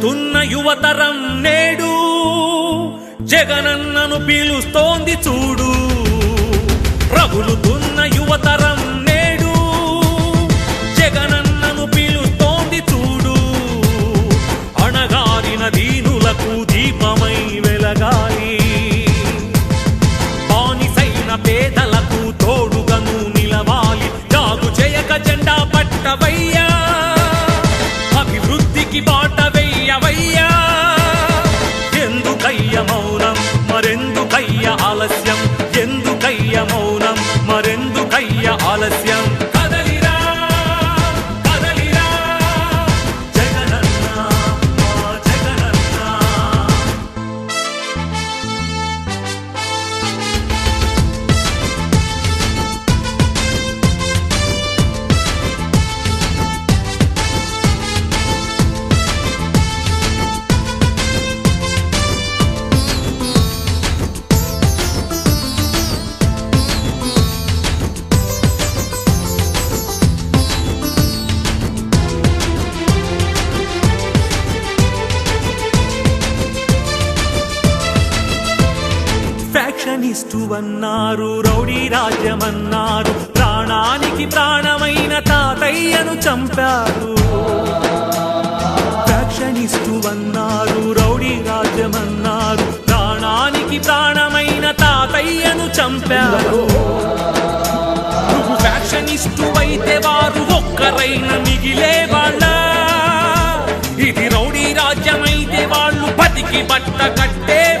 రగులుతున్న యువతరం నేడు జగనన్నను పీలుస్తోంది చూడు. రగులుతున్న యువతరం నేడు జగనన్నను పీలుస్తోంది చూడు. అణగారిన దీనులకు దీపమై వెలగాలి. బానిసైన పేదలకు తోడుగను నిలవాలి. జాగు చేయక జెండా పట్టవయ్యా. అభివృద్ధికి బాట ya Mawla అన్నారు రౌడీ రాజ్యమన్నారు ప్రాణానికి ప్రాణమైన తాతయ్యను చంపారు. రక్షణిస్తువన్నారు రౌడీ రాజ్యమన్నారు ప్రాణానికి ప్రాణమైన తాతయ్యను చంపారు. నువ్వు ఫ్యాక్షనిస్టు వారు ఒక్కరైన మిగిలే వాళ్ళ. ఇది రౌడీ రాజ్యమైతే వాళ్ళు బతికి బట్ట కట్టే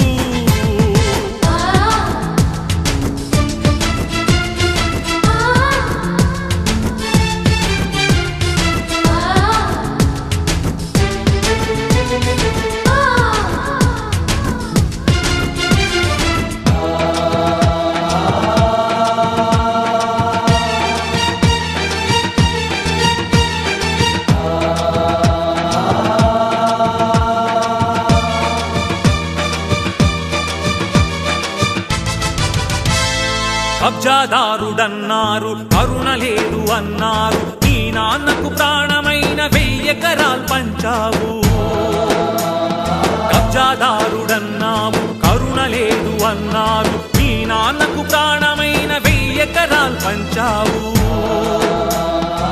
అన్నారు మీ నాన్నకు ప్రాణమైన వెయ్యెకరాలు పంచావు.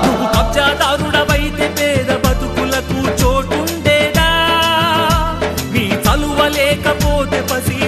నువ్వు కబ్జాదారుడవైతే పేద బతుకులకు చోటుండేదా? నీ చలువ లేకపోతే పసి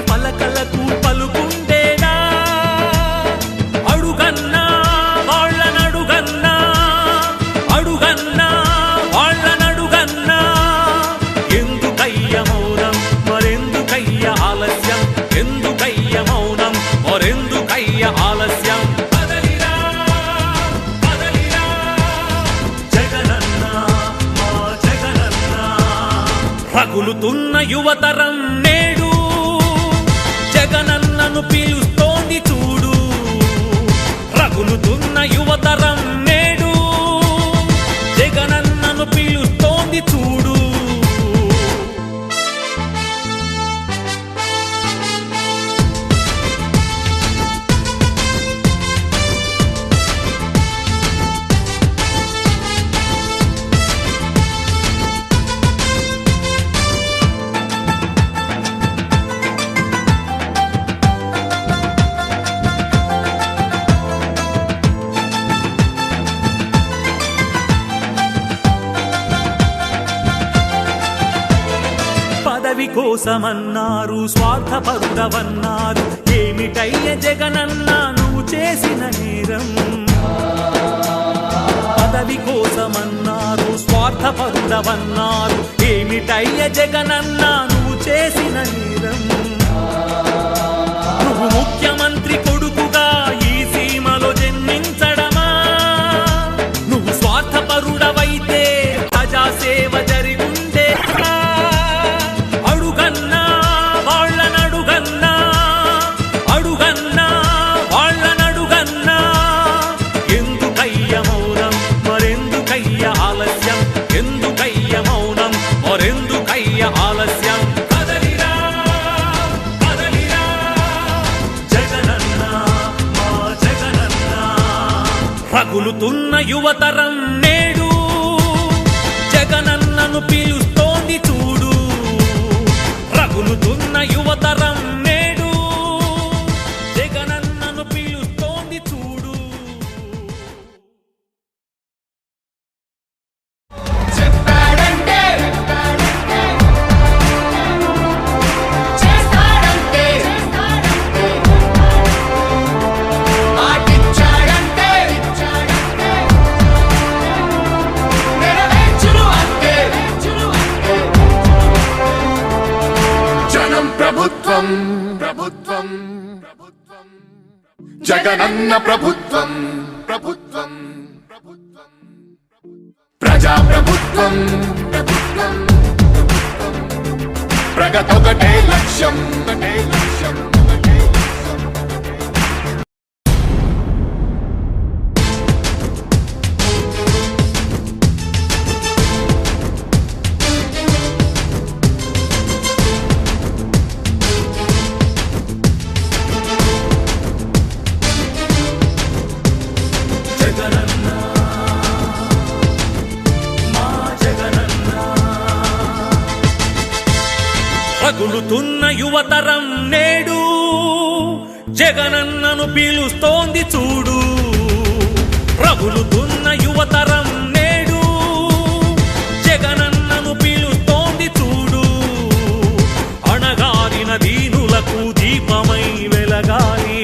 యువతరం నేడు జగనన్నను పిలు కోసమన్నారు స్వార్థపరుడవన్నారు. ఏమిటయ్య జగనన్నా నువ్వు చేసిన నేరం? పదవి కోసమన్నారు స్వార్థపరుడవన్నారు. ఏమిటయ్య జగనన్నా నువ్వు చేసిన నేరం? నువ్వు రగులుతున్న యువతరం జగనన్న ప్రభుత్వం. ప్రభుత్వం ప్రభుత్వం ప్రజా ప్రభుత్వం రగులుతున్న యువతరం నేడు జగనన్నను పిలుస్తోంది చూడు. రగులుతున్న యువతరం నేడు జగనన్నను పిలుస్తోంది చూడు. అణగారిన దీనులకు దీపమై వెలగాలి.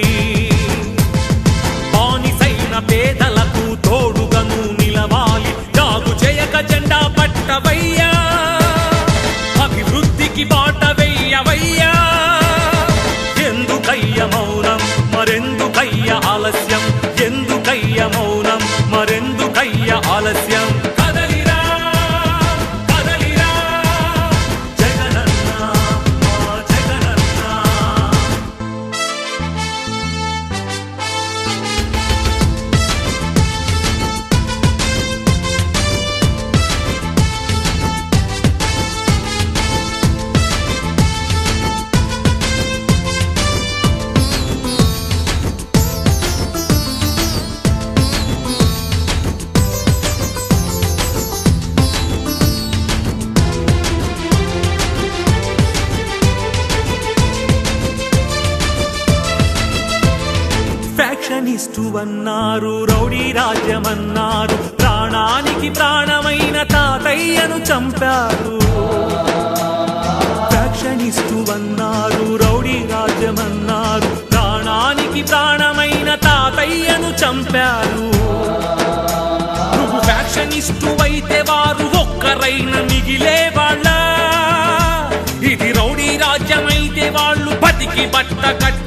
ఫ్యాక్షనిస్టు అన్నారు రౌడీ రాజ్యమన్నారు ప్రాణానికి ప్రాణమైన తాతయ్యను చంపారు. ఫ్యాక్షనిస్టు అన్నారు రౌడీ రాజ్యమన్నారు ప్రాణానికి ప్రాణమైన తాతయ్యను చంపారు. నువ్వు ఫ్యాక్షనిస్తువైతే అయితే వారు ఒక్కరైన మిగిలే వాళ్ళ. ఇది రౌడీ రాజ్యమైతే వాళ్ళు బతికి బట్ట కట్టే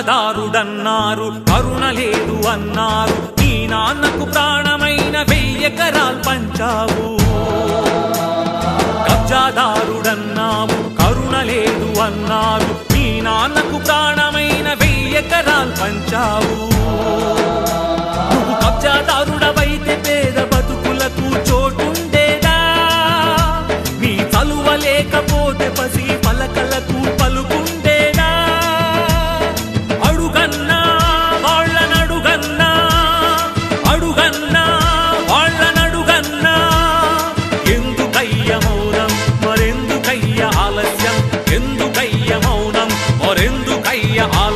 దారుడన్నారు కరుణ లేదు అన్నారు. నీ నాన్నకు ప్రాణమైన వెయ్యకరాలు పంచావు. కబ్జాదారుడన్నావు కరుణ లేదు అన్నారు. నీ నాన్నకు ప్రాణమైన వెయ్యకరాలు పంచావు.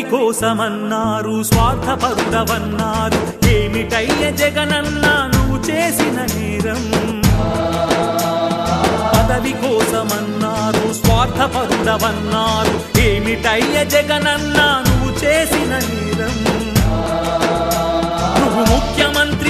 పదవి కోసమన్నారు స్వార్థపరుడవన్నారు. ఏమిటయ్య జగనన్న నువ్వు చేసిన నేరం? పదవి కోసమన్నారు స్వార్థపరుడవన్నారు. ఏమిటయ్య జగనన్న నువ్వు చేసిన నేరం? నువ్వు ముఖ్యమంత్రి